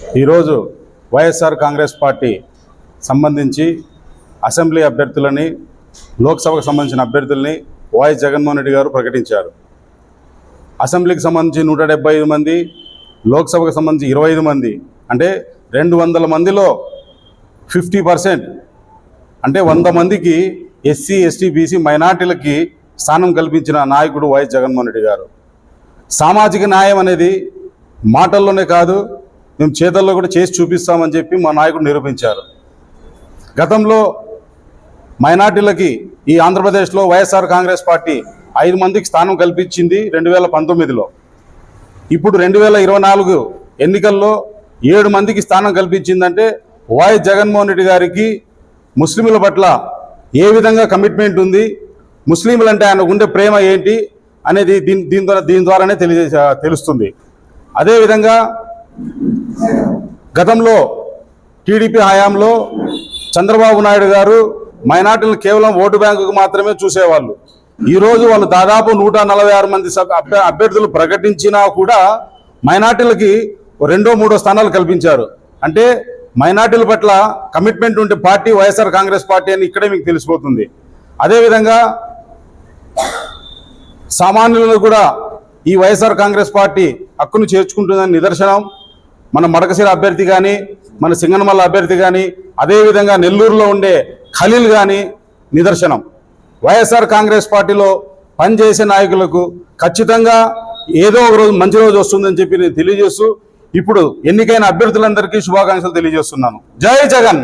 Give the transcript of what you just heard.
ఈరోజు వైఎస్ఆర్ కాంగ్రెస్ పార్టీ సంబంధించి అసెంబ్లీ అభ్యర్థులని లోక్సభకు సంబంధించిన అభ్యర్థుల్ని వైఎస్ జగన్మోహన్ రెడ్డి గారు ప్రకటించారు. అసెంబ్లీకి సంబంధించి నూట ఐదు మంది లోక్సభకు సంబంధించి ఇరవై ఐదు మంది అంటే రెండు వందల మందిలో ఫిఫ్టీ పర్సెంట్ అంటే వంద మందికి ఎస్సీ ఎస్టీ బీసీ మైనార్టీలకి స్థానం కల్పించిన నాయకుడు వైఎస్ జగన్మోహన్ రెడ్డి గారు. సామాజిక న్యాయం అనేది మాటల్లోనే కాదు మేము చేతల్లో కూడా చేసి చూపిస్తామని చెప్పి మా నాయకుడు నిరూపించారు. గతంలో మైనార్టీలకి ఈ ఆంధ్రప్రదేశ్లో వైఎస్ఆర్ కాంగ్రెస్ పార్టీ ఐదు మందికి స్థానం కల్పించింది రెండు వేల పంతొమ్మిదిలో. ఇప్పుడు రెండు వేల ఇరవై నాలుగు ఎన్నికల్లో ఏడు మందికి స్థానం కల్పించిందంటే వైఎస్ జగన్మోహన్ రెడ్డి గారికి ముస్లింల పట్ల ఏ విధంగా కమిట్మెంట్ ఉంది ముస్లింలు అంటే ఆయనకు ఉండే ప్రేమ ఏంటి అనేది దీని దీని ద్వారా దీని ద్వారానే తెలియజే తెలుస్తుంది. అదేవిధంగా గతంలో టీడీపీ హయాంలో చంద్రబాబు నాయుడు గారు మైనార్టీలను కేవలం ఓటు బ్యాంకుకు మాత్రమే చూసేవాళ్ళు. ఈరోజు వాళ్ళు దాదాపు నూట నలభై ఆరు మంది అభ్యర్థులు ప్రకటించినా కూడా మైనార్టీలకి రెండో మూడో స్థానాలు కల్పించారు. అంటే మైనార్టీల పట్ల కమిట్మెంట్ ఉండే పార్టీ వైఎస్ఆర్ కాంగ్రెస్ పార్టీ అని ఇక్కడే మీకు తెలిసిపోతుంది. అదేవిధంగా సామాన్యులను కూడా ఈ వైఎస్ఆర్ కాంగ్రెస్ పార్టీ హక్కును చేర్చుకుంటుందని నిదర్శనం. మన మడకశిర అభ్యర్థి కానీ మన సింగనమల్ల అభ్యర్థి కానీ అదేవిధంగా నెల్లూరులో ఉండే ఖలీల్ కానీ నిదర్శనం. వైఎస్ఆర్ కాంగ్రెస్ పార్టీలో పనిచేసే నాయకులకు ఖచ్చితంగా ఏదో ఒక రోజు మంచి రోజు వస్తుందని చెప్పి నేను తెలియజేస్తూ ఇప్పుడు ఎన్నికైన అభ్యర్థులందరికీ శుభాకాంక్షలు తెలియజేస్తున్నాను. జై జగన్!